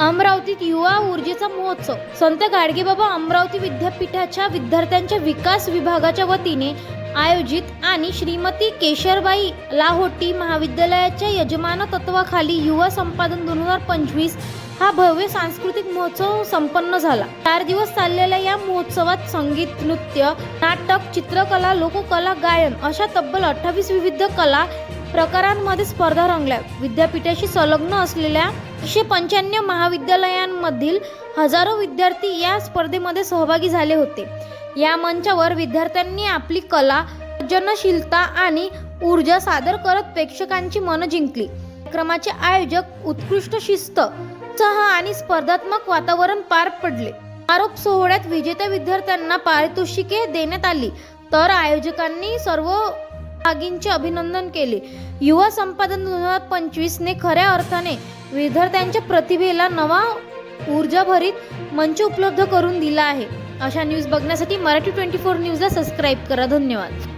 अमरावतीत युवा ऊर्जेचा महोत्सव. संत गाडगेबाबा अमरावती विद्यापीठाच्या विद्यार्थ्यांच्या विकास विभागाच्या वतीने आयोजित आणि श्रीमती केशरबाई लाहोटी महाविद्यालयाच्या यजमान तत्वाखाली युवा संपादन दोन हजार पंचवीस हा भव्य सांस्कृतिक महोत्सव संपन्न झाला. चार दिवस चाललेल्या या महोत्सवात संगीत नृत्य नाटक चित्रकला लोककला गायन अशा तब्बल अठ्ठावीस विविध कला प्रकारांमध्ये स्पर्धा रंगल्या. विद्यापीठाशी संलग्न असलेल्या एकशे पंच्याण्णव महाविद्यालयांमधील हजारो विद्यार्थी या स्पर्धेमध्ये सहभागी झाले होते. या मंचावर विद्यार्थ्यांनी आपली कला सर्जनशीलता आणि ऊर्जा सादर करत प्रेक्षकांची मनं जिंकली. क्रमाचे आयोजक उत्कृष्ट शिस्त उत्साह आणि स्पर्धात्मक वातावरण पार पडले. आरोप सोहळ्यात विजेत्या विद्यार्थ्यांना पारितोषिके देण्यात आली. तर आयोजकांनी सर्व भागींचे अभिनंदन केले. युवा संपादन दोन हजार पंचवीसने खऱ्या अर्थाने विद्यार्थ्यांच्या प्रतिभेला नवा ऊर्जाभरित मंच उपलब्ध करून दिला आहे. अशा न्यूज बघण्यासाठी मराठी ट्वेंटी फोर न्यूजला सबस्क्राईब करा. धन्यवाद.